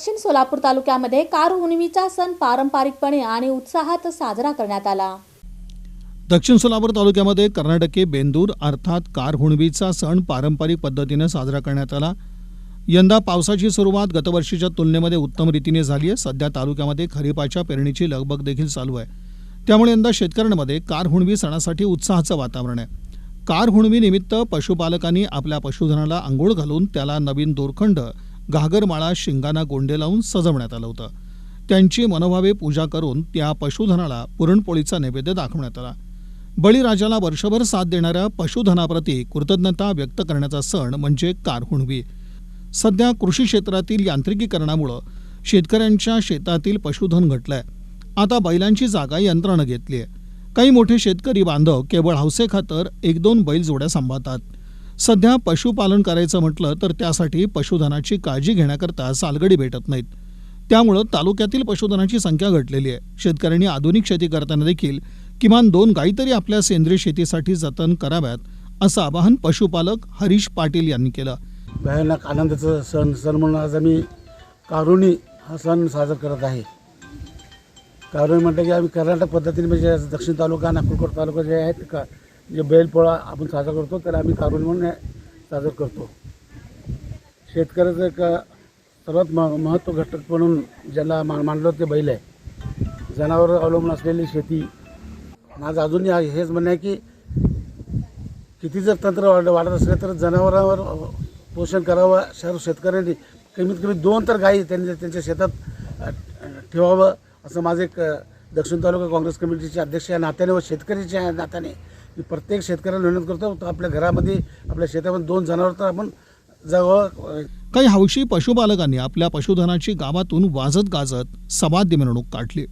दक्षिण सोलापूर तालुक्यामध्ये कार हुणवीचा सण पारंपरिकपणे आणि उत्साहात साजरा करण्यात आला. दक्षिण सोलापूर तालुक्यामध्ये कर्नाटकी बेंदूर अर्थात कार हुणवीचा सण पारंपरिक पद्धतीनं साजरा करण्यात आला. यंदा पावसाची सुरुवात गतवर्षीच्या तुलनेमध्ये उत्तम रीतीने झाली आहे. सध्या तालुक्यामध्ये खरीपाच्या पेरणीची लगबग देखील चालू आहे. त्यामुळे यंदा शेतकऱ्यांमध्ये कार हुणवी सणासाठी उत्साहाचं वातावरण आहे. कार हुणवी निमित्त पशुपालकांनी आपल्या पशुधनाला आंघोळ घालून त्याला नवीन दोरखंड घागरमाळा शिंगाना गोंडे लावून सजवण्यात आलं होतं. त्यांची मनोभावे पूजा करून त्या पशुधनाला पुरणपोळीचा नैवेद्य दाखवण्यात आला. बळीराजाला वर्षभर साथ देणाऱ्या पशुधनाप्रती कृतज्ञता व्यक्त करण्याचा सण म्हणजे कारहुणवी सध्या कृषी क्षेत्रातील यांत्रिकीकरणामुळं शेतकऱ्यांच्या शेतातील पशुधन घटलंय. आता बैलांची जागा यंत्रानं घेतली आहे काही मोठे शेतकरी बांधव केवळ हौसेखातर एक दोन बैल जोड्या सांभाळतात. सध्या पशुपालन करायचं म्हटलं तर त्यासाठी पशुधनाची काळजी घेण्याकरता सालगडी भेटत नाहीत. त्यामुळं तालुक्यातील पशुधनाची संख्या घटलेली आहे. शेतकऱ्यांनी आधुनिक शेती करताना देखील किमान दोन गायी तरी आपल्या सेंद्रिय शेतीसाठी जतन कराव्यात असं आवाहन पशुपालक हरीश पाटील यांनी केलं. भयानक आनंदाचं सण सण म्हणून आज आम्ही कारुणी हा सण साजरा करत आहे. कारुणी म्हटलं की आम्ही कर्नाटक पद्धतीने म्हणजे दक्षिण तालुका नागपूरकोट तालुका जे आहेत का जे बैलपोळा आपण साजरा करतो त्याला आम्ही कारुणी म्हणून साजरा करतो. शेतकऱ्याचं एक सर्वात म महत्त्व घटक म्हणून ज्याला मा मानलं ते बैल आहे. जनावर अवलंबून असलेली शेती. माझं अजूनही आहे- हेच म्हणणं आहे की किती जर तंत्र वाढ वाढत असले तर जनावरांवर पोषण करावं शहर शेतकऱ्यांनी कमीत कमी दोन तर गायी त्यांनी त्यांच्या शेतात ठेवावं असं माझं एक दक्षिण तालुका काँग्रेस कमिटीचे अध्यक्ष या नात्याने व शेतकरीच्या नात्याने मी प्रत्येक शेतकऱ्याला विनंती करतो तर आपल्या घरामध्ये आपल्या शेतामध्ये दोन जनावर तर आपण जवळ काही हौशी पशुपालकांनी आपल्या पशुधनाची गावातून वाजत गाजत सवाद्य मिरवणूक काढली.